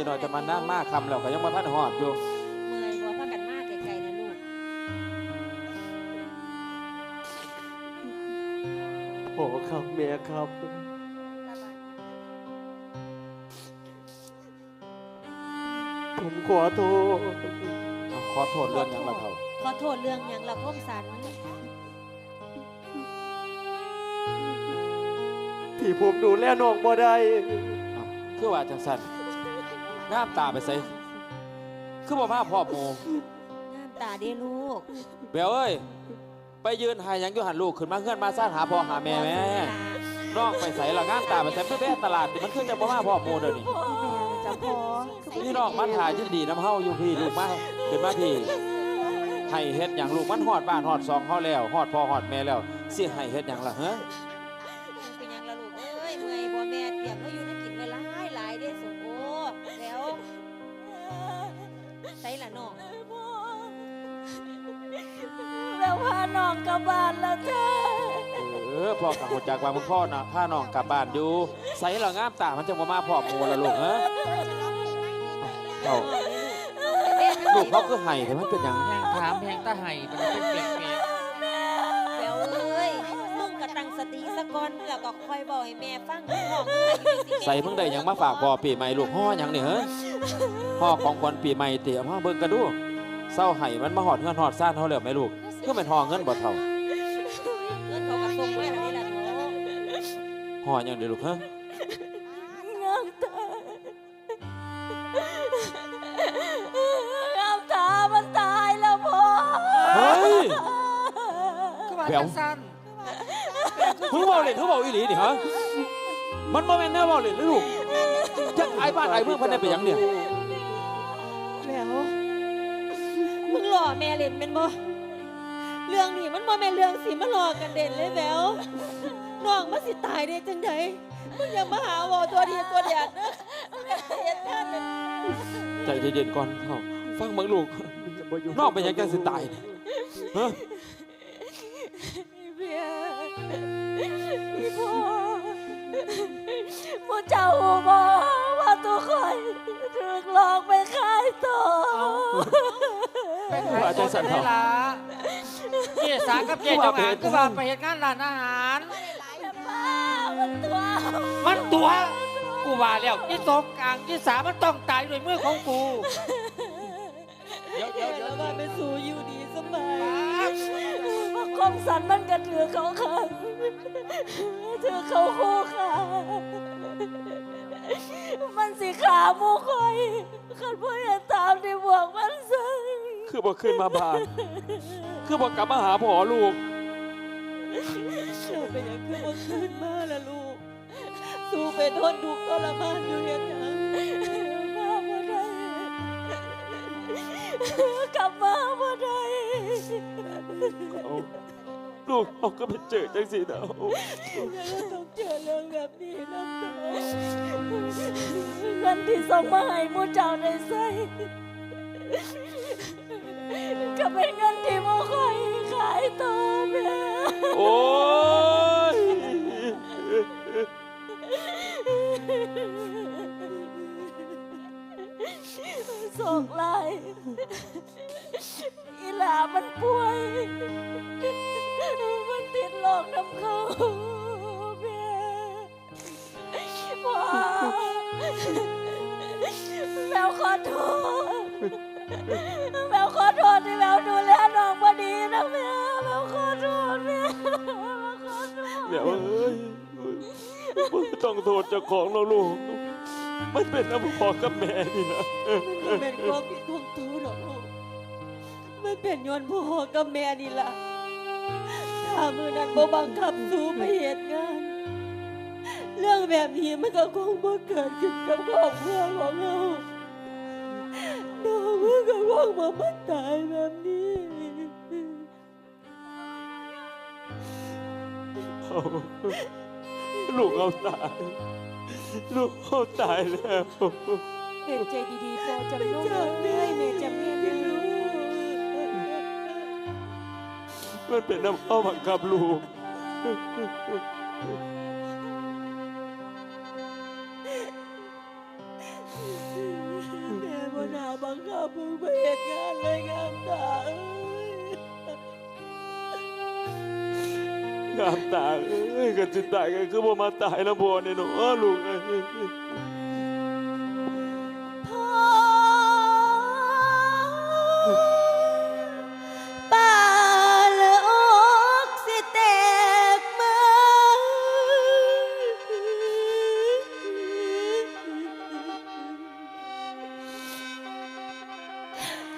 ยหน่อยแต่มันน่ามากคำแล้วก็ยังมาทันหอดอยู่เมื่อยบ่พากันมากไกลๆนะลูกพ่อครับแม่ครับ ผมขอโทษเอาขอโทษเรื่องหยังละเท่าขอโทษเรื่องหยังละพ่อมสันที่ผมดูแลน้องบ่ได้ เอาคือว่าจังสัน น้ำตาไปใส่คือบ่มาพ่อโมน้ำตาเด้ลูกเบลเอ้ย ไปยืนหายหยังอยู่หันลูกขึ้นมาเงื่อนมาซ่านหาพ่อหาแม่แม่น้องไปใส่ละงานตาไปใส่เพื่อแม่ตลาดติมันขึ้นจะบ่มาพ่อโมเดี๋ยวนี้จะพอพี่น้องมันถ่ายยินดีน้ำเฮาอยู่พี่ลูกมาขึ้นมาพี่ให้เฮ็ดอย่างลูกมันฮอดบ้านฮอดซองเฮาแล้วฮอดพ่อฮอดแม่แล้วสิให้เฮ็ดหยังล่ะฮะเป็ องกลับบ้านแล้วจ้าเออพ่อกับหัวจักว่ามึงพ่อน่ะพาน้องกลับบ้านอยู่ใส่ละงามตามันจะบ่มาพ่อโมละลูกฮะเอ้าลูกเขาคือให้แต่มันเป็นหยังแพงถามแพงตาไห้มันเป็นเปียกเปียกแล้วเอ้ยมึงก็ตั้งสติซะก่อนแล้วก็ค่อยบอกให้แม่ฟังมึงบอกมึงให้อยู่สิแม่ใส่มึงได้หยังมาฝากพ่อปีใหม่ลูกห่อหยังนี่ฮะพ่อของขวัญปีใหม่เตรียมมาเบิ่งกันดูเศร้าไห้มันมาหอดเงินหอดซ่านเฮาแล้วแม่ลูก คือเป็นห่อเงินบ่เท่าเงินเขาก็ส่งมาแล้วนี่ล่ะเนาะห่อหยังเด้อลูกฮะงามตางามตามันตายแล้วพ่อเฮ้ยคือว่าแหววจังสั้นมึงเว้าเล่นมึงเว้าอีหลีนี่ฮะมันบ่แม่นแนวเว้าเล่นเลยลูกจักอายบ้านอายเมืองเพิ่นได้ไปหยังเนี่ยแล้วมึงหล่อแม่เล่นเป็นบ่ เรื่องนี้มันบ่แม่นเรื่องสิมาหลอกกันเด่นเลยแหววน้องมันสิตายได้จังไดมึงอย่ามาหาเว่าตัวดีตัวเดียดนะแม่เฮ็ดงานนั่นใจเย็นๆก่อนเฮาฟังเบิ่งลูกน้องเป็นหยังจังสิตายนี่ฮะเบียพี่พ่อหมูเจ้าหูบอว่าทุกคนถูกหลอกไปขายตัว ไปขายตัวจะได้ละเจสากับเจเจ้าหานคือว่าไปเหตุงานร้านอาหาร ป้ามันตัวมันตัวกูว่าแล้วที่สองกลางที่สามมันต้องตายด้วยมือของกู เดี๋ยวเดี๋ยวเดี๋ยวแล้วว่าไปสู่อยู่ดีสบายปั๊บพคมสันมันก็ถือเขาขังถือเขาคู่ขามันสิขาหมูคอยขันพ่ออย่าตามที่บวกมันซึ่ง คือบ่ขึ้นมาบ้าน คือบ่กลับมาหาพ่อลูกเจ้าเป็นอย่างคือบ่คืนมาละลูก สู้ไปทนทุกข์ทรมานอยู่เห็นหยังมาบ่ได้กลับมาบ่ได้เอาลูกเขาก็ไปเจอจังสินะแล้วต้องเจอเรื่องแบบนี้นะเงินที่ส่งมาให้หมูเจ้าได้ใส่ก็ เป็นเงินที่หมูคอยขายตัวแม่โอ้ยส่งไลายอีหลามันป่วย มันติดโรคน้ำเขาแม่พ่อแมวขอโทษ แม โทษที่แมวดูแลน้องบ่ดีนะแม่แมวขอโทษแม่แมวขอโทษเดี๋ยวเอ้ยมึงต้องโทษเจ้าของเราลูก มันเป็นน้ำพอกับแม่นี่นะมันเป็นความผิดของตูหรอกลูก มันเป็นย้อนพ่อกับแม่นี่ล่ะถ้ามือนั้นบ่บังคับสู้ไปเหตุงาน เรื่องแบบนี้มันก็คงบ่เกิดขึ้นกับครอบครัวของเรา องมันก็คงบ่มาตายแบบนี้เอาลูกเอาตาย ลูกเอาตายแล้วเห็นใจดีๆพอจำน้องเลยแม่จำแม่ได้มันเป็นน้ำพ่อบังคับลูก กันจิตายกันคือบ่มาตายแล้วบ่เนี่ยนาะลูกเอ้ยพ่อป่าเลือกสิแตกมา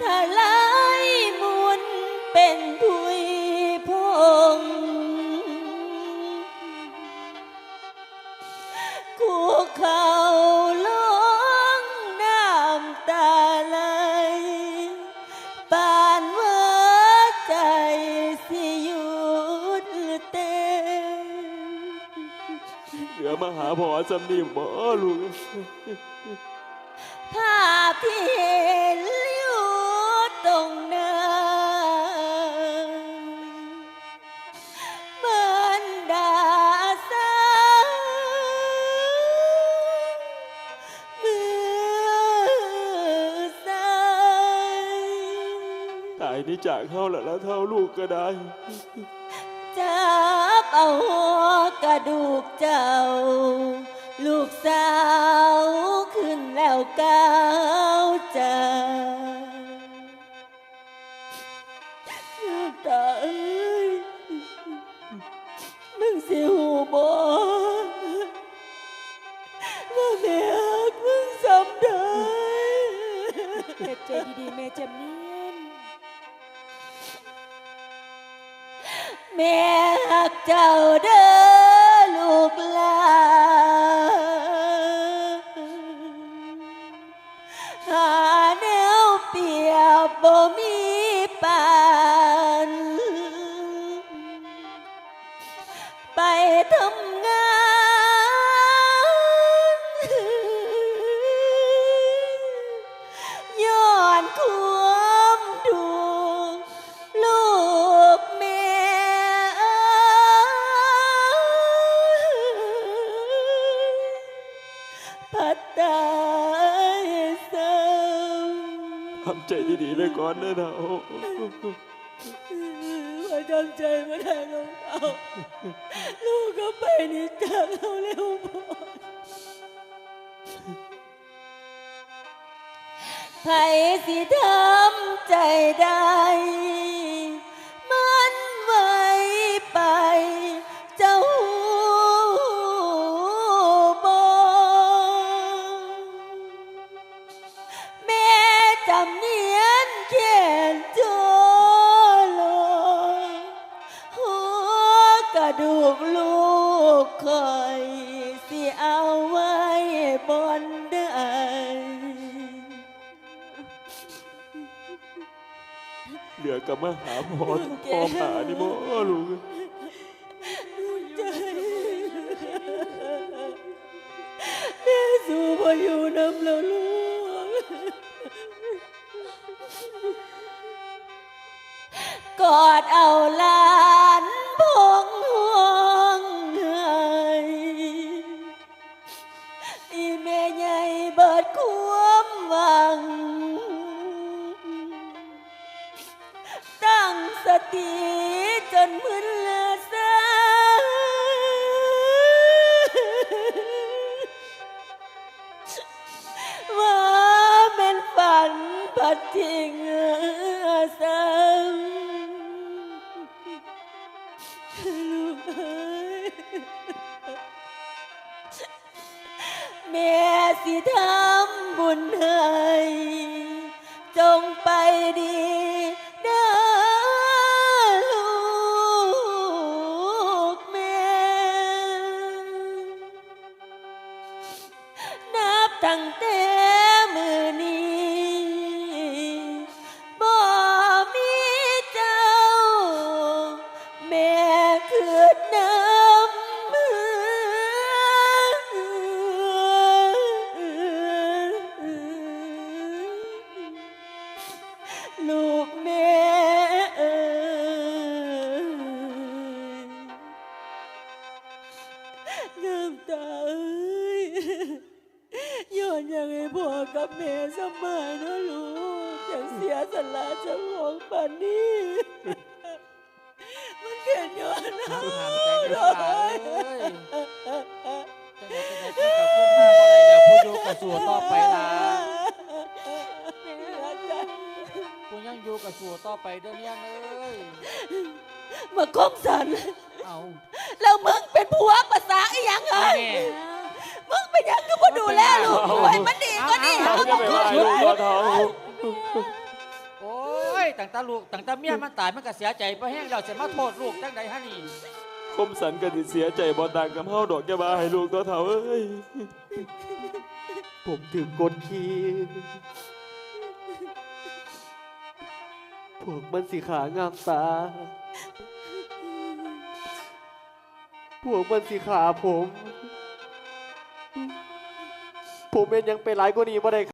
ถ้าไล่มุนเป็นผุ พอจำนี่บ่ลูกภาพที่เห็นอยู่ตรงหน้าเหมือนดาสามือใสตายนี่จากเฮาแล้วแล้วเท่าลูกก็ได้จับ เอาหัวกระดูกเจ้า ลูกสาวขึ้นแล้วก้าวใจน้ำตาเอ้ยมึงสิหูบอว่าแม่ฮักมึงสำได้เฮ็ดใจดีๆแม่จำเนียนแม่ ฮัก ดีๆเลยก่อนเด้อเท่าว่าจำใจไม่ได้ลงเอาลูกก็ไปนี่จากเราเร็วพอใครสิทำใจได้ ลือก็มาหาพ่อพ่อหานี่บ่ลูกใจแม่สู้พออยู่นำแล้วลูกกอดเอาหลา งไปดีเด้อลูกแม่ นับตั้งแต่มือนี้บ่มีเจ้า แม่คืนน้ำ กับแม่เสมอนะลูกอย่างเสียสละเจ้าของปันนี้ มันเป็นย้อนนะทำใจเด้อล่ะเอ้ยจังไดจังไดกูกับคุณมาบ่ได้แล้วผู้อยู่กับสู่ต่อไปล่ะกูยังอยู่กับสู่ต่อไปเด้อเนี่ยเอ้ยมาคมสัน เอาแล้วมึงเป็นผัวภาษาอีหยังไงแม่มึง เป็นหยังก็มาดูแลลูกไว้มันดีก็ดีเขาจะไปว่าลูกพ่อเฒ่าโอ้ยตั้งแต่ลูกตั้งแต่เมียมันตายมันก็เสียใจบ่แห้งแล้วสิมาโทษลูกจังได๋ฮะนี่คมสันก็สิเสียใจบ่ต่างกับเฮาดอกจะมาให้ลูกตัวเฒ่าเอ้ยผมถึงกดขี่พวกมันสิขางามตาพวกมันสิขาผม ผมเองยังไปหลายกว่านี้บ่ได้